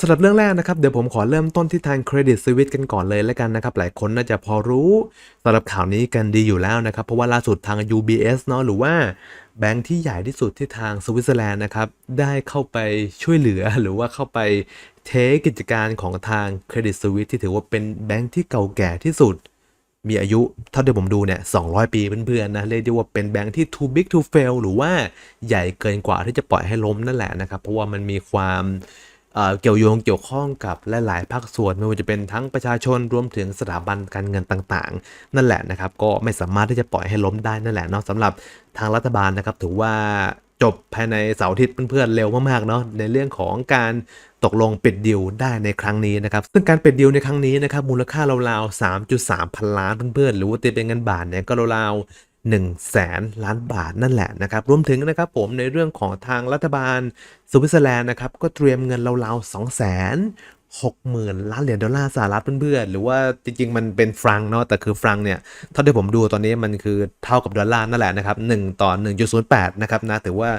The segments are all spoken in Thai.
สำหรับเรื่องแรกนะครับเดี๋ยวผมขอเริ่มต้นที่ทางเครดิตสวิตกันก่อนเลยแล้วกันนะครับหลายคนน่าจะพอรู้สำหรับข่าวนี้กันดีอยู่แล้วนะครับ เพราะว่าล่าสุดทาง UBS เนาะหรือว่าแบงค์ที่ใหญ่ที่สุดที่ทางสวิตเซอร์แลนด์นะครับได้เข้าไปช่วยเหลือหรือว่าเข้าไปเทคกิจการของทางเครดิตสวิตที่ถือว่าเป็นแบงค์ที่เก่าแก่ที่สุด มีอายุเท่าที่ผมดูเนี่ย 200 ปีเพื่อนๆนะเรียกได้ว่าเป็นแบงค์ที่ too big to fail หรือว่าใหญ่เกินกว่าที่จะปล่อยให้ล้มนั่นแหละนะครับเพราะว่ามันมีความ เกี่ยวโยงเกี่ยวข้องกับหลาย ๆ ภาคส่วนไม่ว่าจะเป็นทั้งประชาชนรวมถึงสถาบันการเงินต่างๆ นั่นแหละนะครับ ก็ไม่สามารถที่จะปล่อยให้ล้มได้นั่นแหละเนาะสำหรับทางรัฐบาลนะครับ ถือว่าจบภายในเสาร์อาทิตย์เพื่อนๆเร็วมากๆเนาะในเรื่องของการตกลงปิดดิวได้ในครั้งนี้นะครับ ซึ่งการปิดดิวในครั้งนี้นะครับมูลค่าราวๆ3.3 พันล้านเพื่อนๆหรือว่าตีเป็นเงินบาทเนี่ยก็ราว ๆ1แสนล้านบาทนั่นแหละนะครับ รวมถึงนะครับผมในเรื่องของทางรัฐบาลสวิตเซอร์แลนด์นะครับ ก็เตรียมเงินราวๆ2แสนหกหมื่นล้านเหรียญดอลลาร์สหรัฐเพื่อนๆ หรือว่าจริงๆ มันเป็นฟรังเนาะ แต่คือฟรังเนี่ยเท่าที่ผมดูตอนนี้มันคือเท่ากับดอลลาร์นั่นแหละนะครับ1ต่อ 1.08 นะครับนะถือว่า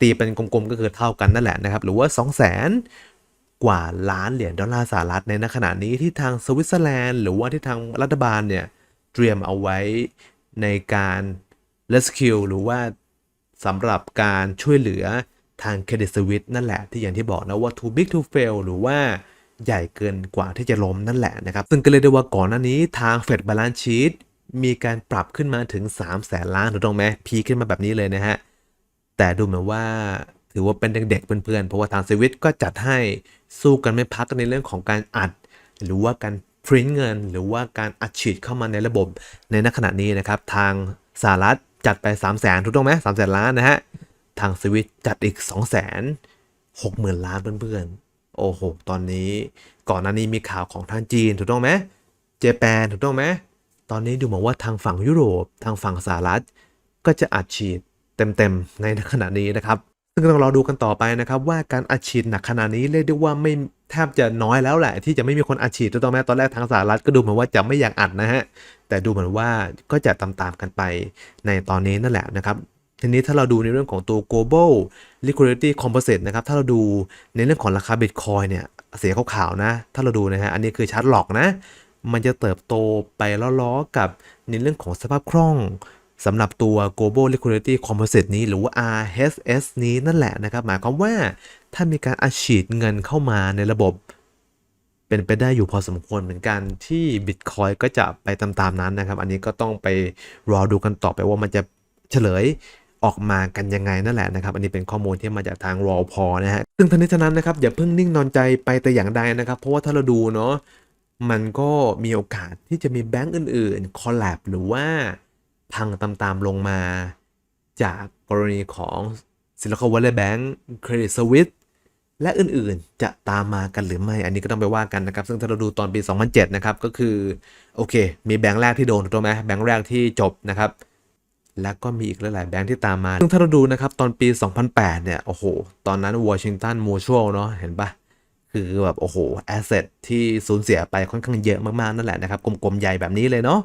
ตีเป็นกลมๆ ก็คือเท่ากันนั่นแหละนะครับ หรือว่า 2 0 0 0 0 0 กว่าล้านเหรียญดอลลาร์สหรัฐในณขณะนี้ที่ทางสวิตเซอร์แลนด์หรือว่าที่ทางรัฐบาลเนี่ยเตรียมเอาไว้ ในการ rescue หรือว่าสำหรับการช่วยเหลือทางเครดิตสวิตนั่นแหละที่อย่างที่บอกนะว่า too big to fail หรือว่าใหญ่เกินกว่าที่จะล้มนั่นแหละนะครับ ซึ่งก็เลยได้ว่าก่อนหน้านี้ทาง Fed Balance Sheet มีการปรับขึ้นมาถึง 3 แสนล้านถูกต้องไหมพีขึ้นมาแบบนี้เลยนะฮะ แต่ดูเหมือนว่าถือว่าเป็นเด็กๆเพื่อนๆ เพราะว่าทางสวิตก็จัดให้สู้กันไม่พักในเรื่องของการอัด หรือว่าการ พริ้นเงิน หรือว่าการอัดฉีดเข้ามาในระบบในณขณะนี้นะครับทางสหรัฐจัดไป 3 0 0แสนถูกต้องไหมสามแสนล้านนะฮะทางสวิตจัดอีก 2 0 0แสนหกหมื่นล้านเพื่อนๆโอ้โหตอนนี้ก่อนหน้านี้มีข่าวของทางจีนถูกต้องไหมเจแปนถูกต้องไหมตอนนี้ดูเหมือนว่าทางฝั่งยุโรป ทางฝั่งสหรัฐ ก็จะอัดฉีดเต็มๆในขณะนี้นะครับ ซึ่งก็ต้องรอดูกันต่อไปนะครับว่าการอัดฉีดหนักขนาดนี้เรียกได้ว่าไม่แทบจะน้อยแล้วแหละ ที่จะไม่มีคนอัดฉีดถูกต้องไหมตอนแรกทางสหรัฐก็ดูเหมือนว่าจะไม่อยากอัดนะฮะแต่ดูเหมือนว่าก็จะตามๆกันไปในตอนนี้นั่นแหละนะครับทีนี้ถ้าเราดูในเรื่องของตัว global liquidity composite นะครับ ถ้าเราดูในเรื่องของราคา Bitcoin เนี่ย เสียขาวๆนะ ถ้าเราดูนะฮะ อันนี้คือชาร์ตหลอกนะ มันจะเติบโตไปล้อๆกับในเรื่องของสภาพคล่อง สำหรับตัว global liquidity composite นี้หรือว่า RSS นี้นั่นแหละนะครับ หมายความว่าถ้ามีการอัดฉีดเงินเข้ามาในระบบ เป็นไปได้อยู่พอสมควรเหมือนกันที่ Bitcoin ก็จะไปตามๆนั้นนะครับ อันนี้ก็ต้องไปรอดูกันต่อไปว่ามันจะเฉลยออกมากันยังไงนั่นแหละนะครับ อันนี้เป็นข้อมูลที่มาจากทางรอพอนะฮะซึ่งทั้งนี้ทั้งนั้นนะครับอย่าเพิ่งนิ่งนอนใจไปแต่อย่างใดนะครับ เพราะว่าถ้าเราดูเนาะมันก็มีโอกาสที่จะมีแบงก์อื่นๆคอลแลบหรือว่า พังตามๆลงมาจากกรณีของซิลิคอนวัลเลย์แบงก์เครดิตสวิสและอื่นๆจะตามมากันหรือไม่ อันนี้ก็ต้องไปว่ากันนะครับ ซึ่งถ้าเราดูตอนปี 2007 นะครับ ก็คือ โอเค มีแบงค์แรกที่โดนถูกไหมแบงค์แรกที่จบนะครับ แล้วก็มีอีกหลายๆแบงค์ที่ตามมา ซึ่งถ้าเราดูนะครับ ตอนปี 2008 เนี่ย โอ้โห ตอนนั้นวอชิงตันมูชัวเนาะ เห็นปะคือแบบ โอ้โห แอสเซทที่สูญเสียไปค่อนข้างเยอะมากๆ นั่นแหละนะครับ กลมๆ ใหญ่แบบนี้เลยเนาะ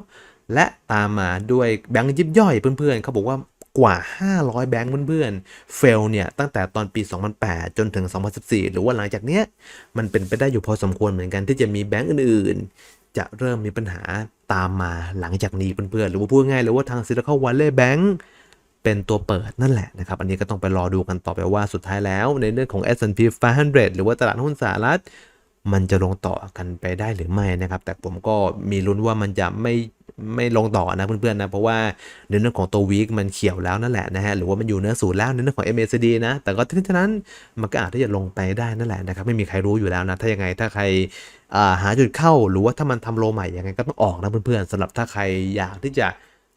และตามมาด้วยแบงค์ยิบย่อยเพื่อนๆเขาบอกว่ากว่า 500 แบงค์เพื่อนๆ เฟลเนี่ยตั้งแต่ตอนปี 2008 จนถึง 2014 หรือว่าหลังจากเนี้ยมันเป็นไปได้อยู่พอสมควรเหมือนกันที่จะมีแบงค์อื่นๆ จะเริ่มมีปัญหาตามมาหลังจากนี้เพื่อนๆ หรือว่าพูดง่ายๆเลยว่าทาง Silicon Valley Bank เป็นตัวเปิดนั่นแหละนะครับ อันนี้ก็ต้องไปรอดูกันต่อไปว่าสุดท้ายแล้ว ในเรื่องของ S&P 500 หรือว่าตลาดหุ้นสหรัฐ มันจะลงต่อกันไปได้หรือไม่นะครับ แต่ผมก็มีลุ้นว่ามันจะไม่ไม่ลงต่อนะเพื่อนๆนะ เพราะว่าในเรื่องของตัววีคมันเขียวแล้วนั่นแหละนะฮะหรือว่ามันอยู่เนื้อศูนย์แล้วในเรื่องของ MACD นะ แต่ก็ทั้งนี้นั้นมันก็อาจที่จะลงไปได้นั่นแหละนะครับ ไม่มีใครรู้อยู่แล้วนะ ถ้ายังไงถ้าใครอ่าหาจุดเข้าหรือว่าถ้ามันทำโลใหม่ยังไงก็ต้องออกนะเพื่อนๆสำหรับถ้าใครอยากที่จะ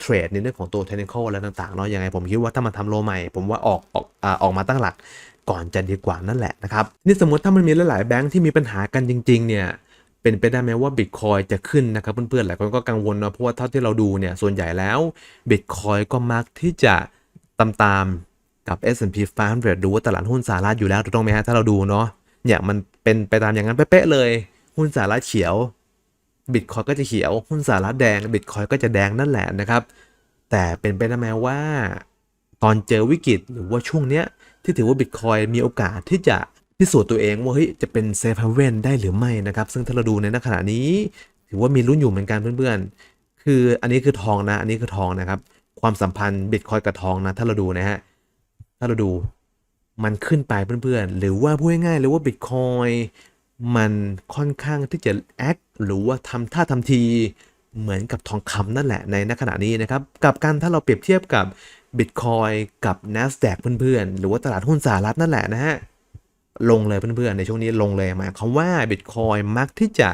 เทรดในเรื่องของตัวเทคนิคอะไรต่างๆเนาะยังไงผมคิดว่าถ้ามันทำโลใหม่ ผมว่าออกออกอ่าออกมาตั้งหลัก ก่อนจะดีกว่านั่นแหละนะครับนี่สมมติถ้ามันมีหลายๆแบงค์ที่มีปัญหากันจริงๆเนี่ยเป็นไปได้ไหมว่า Bitcoin จะขึ้นนะครับเพื่อนๆหลายคนก็กังวลนะเพราะว่าเท่าที่เราดูเนี่ยส่วนใหญ่แล้ว Bitcoin ก็มักที่จะตามตามๆกับ S&P 500หรือว่าตลาดหุ้นสหรัฐอยู่แล้วถูกต้องไหมฮะถ้าเราดูเนาะเนี่ยมันเป็นไปตามอย่างนั้นเป๊ะๆเลย หุ้นสหรัฐเขียว Bitcoin ก็จะเขียว หุ้นสหรัฐแดง Bitcoin ก็จะแดงนั่นแหละนะครับ แต่เป็นไปได้ไหมว่า ตอนเจอวิกฤตหรือว่าช่วงเนี้ย ที่ถือว่า Bitcoin มีโอกาสที่จะพิสูจน์ตัวเองว่าเฮ้ยจะเป็นเซฟเฮเว่นได้หรือไม่นะครับซึ่งถ้าเราดูในณขณะนี้ ถือว่ามีลุ้นอยู่เหมือนกันเพื่อนๆ คืออันนี้คือทองนะ อันนี้คือทองนะครับ ความสัมพันธ์บิตคอยกับทองนะ ถ้าเราดูนะฮะถ้าเราดูมันขึ้นไปเพื่อนๆ หรือว่าพูดง่ายๆเลยว่าบิตคอยมันค่อนข้างที่จะแอคหรือว่าทำท่าทำทีเหมือนกับทองคำนั่นแหละในณขณะนี้นะครับ กับการถ้าเราเปรียบเทียบกับ บิตคอยกับ NASDAQ เพื่อนๆ หรือว่าตลาดหุ้นสหรัฐนั่นแหละนะฮะ ลงเลยเพื่อนๆ ในช่วงนี้ลงเลยหมายความว่า Bitcoin มักที่จะ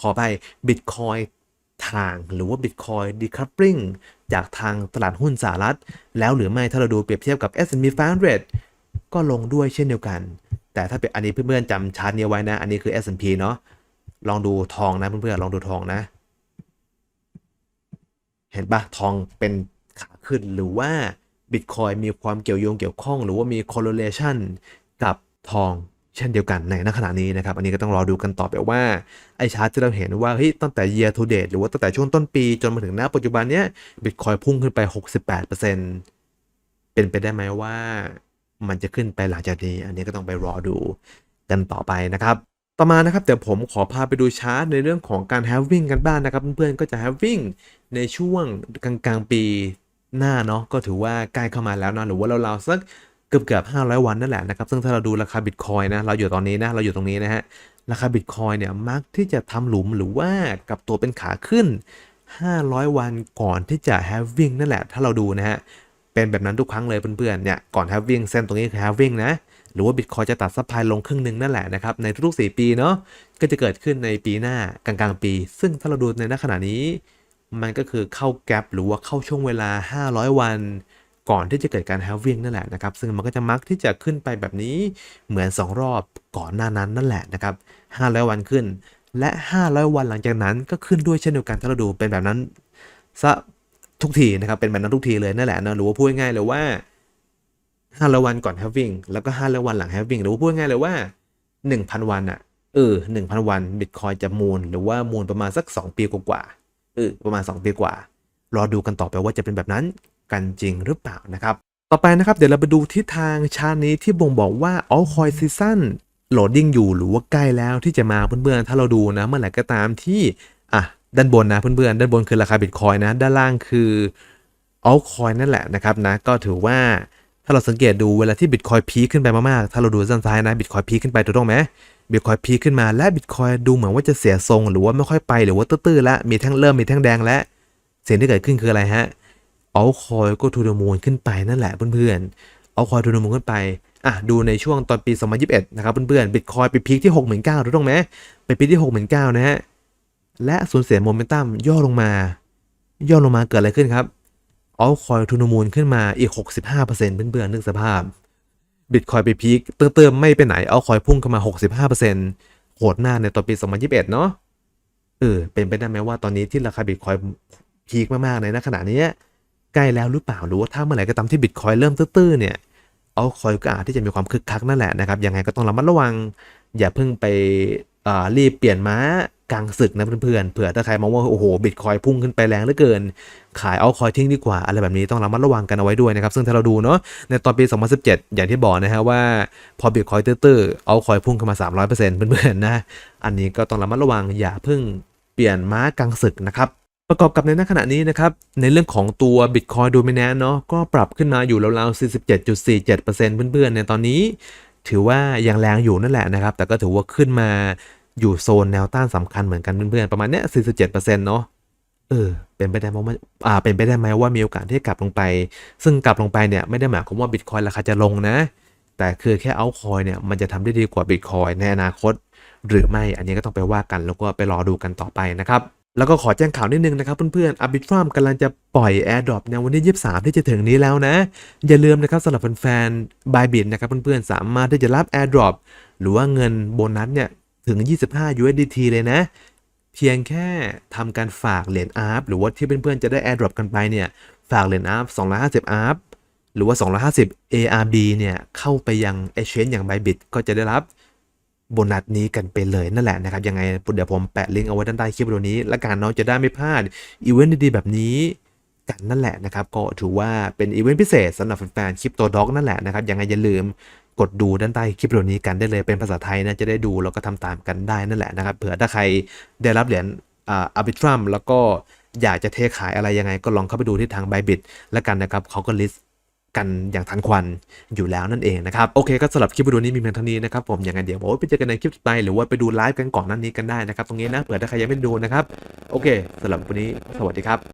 ขอไป Bitcoin ทางหรือว่า Bitcoin decoupling จากทางตลาดหุ้นสหรัฐ แล้วหรือไม่ถ้าเราดูเปรียบเทียบกับ S&P 500 ก็ลงด้วยเช่นเดียวกัน แต่ถ้าเป็นอันนี้เพื่อนๆจำชาร์ตนี้ไว้นะ อันนี้คือ S&P เนาะลองดูทองนะเพื่อนๆลองดูทองนะ เห็นปะทองเป็นขาขึ้นหรือว่า Bitcoin มีความเกี่ยวโยงเกี่ยวข้อง หรือว่ามี correlation กับทองเช่นเดียวกันในณขณะนี้นะครับ อันนี้ก็ต้องรอดูกันต่อไปว่า ไอชาร์ตที่เราเห็นว่าเฮ้ยตั้งแต่ year to date หรือว่าตั้งแต่ช่วงต้นปีจนมาถึงณปัจจุบันเนี้ย Bitcoin พุ่งขึ้นไป 68%เป็นไปได้ไหมว่ามันจะขึ้นไปหลังจากนี้ อันนี้ก็ต้องไปรอดูกันต่อไปนะครับ ต่อมานะครับเดี๋ยวผมขอพาไปดูชาร์ตในเรื่องของการ having กันบ้างนะครับ เพื่อนๆก็จะ having ในช่วงกลางๆปี หน้าเนาะก็ถือว่าใกล้เข้ามาแล้วนะหรือว่าเราๆสักเกือบเกือบ500วันนั่นแหละนะครับ ซึ่งถ้าเราดูราคาบิตคอยนะเราอยู่ตอนนี้นะเราอยู่ตรงนี้นะฮะราคาบิตคอยเนี่ยมักที่จะทำหลุมหรือว่ากลับตัวเป็นขาขึ้น 500 วันก่อนที่จะ having นั่นแหละ ถ้าเราดูนะฮะเป็นแบบนั้นทุกครั้งเลยเพื่อนๆเนี่ยก่อน having เส้นตรงนี้คือ having นะหรือว่าบิตคอยจะตัดซัพพลายลงครึ่งหนึ่งนั่นแหละนะครับในทุกๆ 4 ปีเนาะก็จะเกิดขึ้นในปีหน้ากลางๆปี ซึ่งถ้าเราดูในณขณะนี้ มันก็คือเข้าแกลบหรือว่าเข้าช่วงเวลา 500 วัน ก่อนที่จะเกิดการ halving นั่นแหละนะครับ ซึ่งมันก็จะมักที่จะขึ้นไปแบบนี้เหมือน 2 รอบก่อนหน้านั้นนั่นแหละนะครับ 500 วันขึ้น และ 500 วันหลังจากนั้นก็ขึ้นด้วยเช่นเดียวกันถ้าเราดูเป็นแบบนั้นซะทุกทีนะครับเป็นแบบนั้นทุกทีเลยนั่นแหละนะหรือว่าพูดง่ายๆเลยว่า500วันก่อน halving แล้วก็500วันหลัง halving หรือว่าพูดง่ายๆเลยว่า 1,000 วันอะเออ1,000 วันบิตคอยจะมูลหรือว่ามูลประมาณสัก 2 ปีกว่า เออประมาณ 2 ปีกว่า รอดูกันต่อไปว่าจะเป็นแบบนั้นกันจริงหรือเปล่านะครับ ต่อไปนะครับเดี๋ยวเราไปดูทิศทางชาร์ตนี้ที่บ่งบอกว่า all coin season loading อยู่หรือว่าใกล้แล้วที่จะมาเพื่อนๆถ้าเราดูนะเมื่อไหร่ก็ตามที่อะด้านบนนะเพื่อนๆด้านบนคือราคาบิตคอยนะด้านล่างคือ all coin นั่นแหละนะครับนะก็ถือว่าถ้าเราสังเกตดูเวลาที่บิตคอยพีขึ้นไปมากๆถ้าเราดูด้านซ้ายนะบิตคอยพีขึ้นไปถูกต้องไหม บิตคอยพีขึ้นมาและบิตคอยดูเหมือนว่าจะเสียทรง หรือว่าไม่ค่อยไปหรือว่าตื้อๆแล้วมีแท่งเริ่มมีแท่งแดงและสิ่งที่เกิดขึ้นคืออะไรฮะเอาคอยก็ทูดมูลขึ้นไปนั่นแหละเพื่อนๆเอาคอยทูดมูลขึ้นไปอะดูในช่วงตอนปี 2021 นะครับเพื่อนๆบิตคอยไปพีคที่69,000ถูกต้องไหมไปพีคที่69,000นะฮะและสูญเสียโมเมนตัมย่อลงมา ย่อลงมาเกิดอะไรขึ้นครับเอาคอยทูดมูลขึ้นมาอีก 65%เพื่อนๆนึกสภาพ บิตคอยไปพีคเติมๆไม่ไปไหนเอาคอยพุ่งขึ้นมา 65%โหดหน้าในตอนปี 2021 เนาะเออเป็นไปได้ไหมว่าตอนนี้ที่ราคาบิตคอยพีคมากๆในณขณะนี้ใกล้แล้วหรือเปล่าหรือว่าถ้าเมื่อไหร่ก็ตามที่บิตคอยเริ่มตื้อๆเนี่ยเอาคอยก็อาจที่จะมีความคึกคักนั่นแหละนะครับยังไงก็ต้องระมัดระวัง อย่าเพิ่งไปรีบเปลี่ยนม้า กลางศึกนะเพื่อนๆเผื่อถ้าใครมองว่าโอ้โหบิตคอยพุ่งขึ้นไปแรงเหลือเกิน ขายเอาคอยทิ้งดีกว่า อะไรแบบนี้ต้องระมัดระวังกันเอาไว้ด้วยนะครับ ซึ่งถ้าเราดูเนาะในตอนปี 2017 อย่างที่บอกนะฮะว่าพอบิตคอยตื้อๆเอาคอยพุ่งขึ้นมา 300%เพื่อนๆนะอันนี้ก็ต้องระมัดระวังอย่าเพิ่งเปลี่ยนม้ากลางศึกนะครับประกอบกับในขณะนี้นะครับ ในเรื่องของตัว Bitcoin Dominance เนาะก็ปรับขึ้นมาอยู่ราวๆ 47.47%เพื่อนๆในตอนนี้ ถือว่ายังแรงอยู่นั่นแหละนะครับ แต่ก็ถือว่าขึ้นมา อยู่โซนแนวต้านสำคัญเหมือนกันเพื่อนๆประมาณเนี้ย47%เนาะเออเป็นไปได้ไหมว่าอ่าเป็นไปได้ไหมว่ามีโอกาสที่กลับลงไป ซึ่งกลับลงไปเนี่ยไม่ได้หมายความว่า Bitcoin ราคาจะลงนะ แต่คือแค่เอาคอยเนี่ยมันจะทำได้ดีกว่า Bitcoin ในอนาคต หรือไม่อันนี้ก็ต้องไปว่ากันแล้วก็ไปรอดูกันต่อไปนะครับแล้วก็ขอแจ้งข่าวนิดนึงนะครับเพื่อนๆ Arbitrum กำลังจะปล่อย AirDrop ในวันที่ 23 ที่จะถึงนี้แล้วนะ อย่าลืมนะครับสำหรับแฟนๆ Bybit นะครับเพื่อนๆ สามารถที่จะรับ AirDrop หรือว่าเงินโบนัสเนี่ย ถึง 25 USDT เลยนะ เพียงแค่ทำการฝากเหรียญ ARP หรือว่าที่เพื่อนๆจะได้ AirDrop กันไปเนี่ย ฝากเหรียญ ARP 250 ARP หรือว่า 250 ARB เนี่ย เข้าไปยัง Exchange อย่าง Bybit ก็จะได้รับโบนัสนี้กันไปเลยนั่นแหละนะครับ ยังไงเดี๋ยวผมแปะลิงก์เอาไว้ด้านใต้คลิปวิดีโอนี้ และการน้องจะได้ไม่พลาดอีเวนต์ดีๆแบบนี้กันนั่นแหละนะครับ ก็ถือว่าเป็นอีเวนต์พิเศษสำหรับแฟนๆคลิปตัวด็อกนั่นแหละนะครับยังไงอย่าลืม กดดูด้านใต้คลิปวิดีโอนี้กันได้เลยเป็นภาษาไทยนะจะได้ดูแล้วก็ทำตามกันได้นั่นแหละนะครับเผื่อถ้าใครได้รับเหรียญอ่าอาร์บิทรัมแล้วก็อยากจะเทขายอะไรยังไงก็ลองเข้าไปดูที่ทาง b y b i t แล้วกันนะครับเขาก็ลิสต์กันอย่างทันควันอยู่แล้วนั่นเองนะครับ โอเคก็สำหรับคลิปวิดีโอนี้มีเพียงเท่านี้นะครับผมอย่างไงเดี๋ยวผมไปเจอกันในคลิปต่อไปหรือว่าไปดูไลฟ์กันก่อนนั้นนี้กันได้นะครับ ตรงนี้นะเผื่อถ้าใครยังไม่ดูนะครับ โอเคสำหรับวันนี้สวัสดีครับ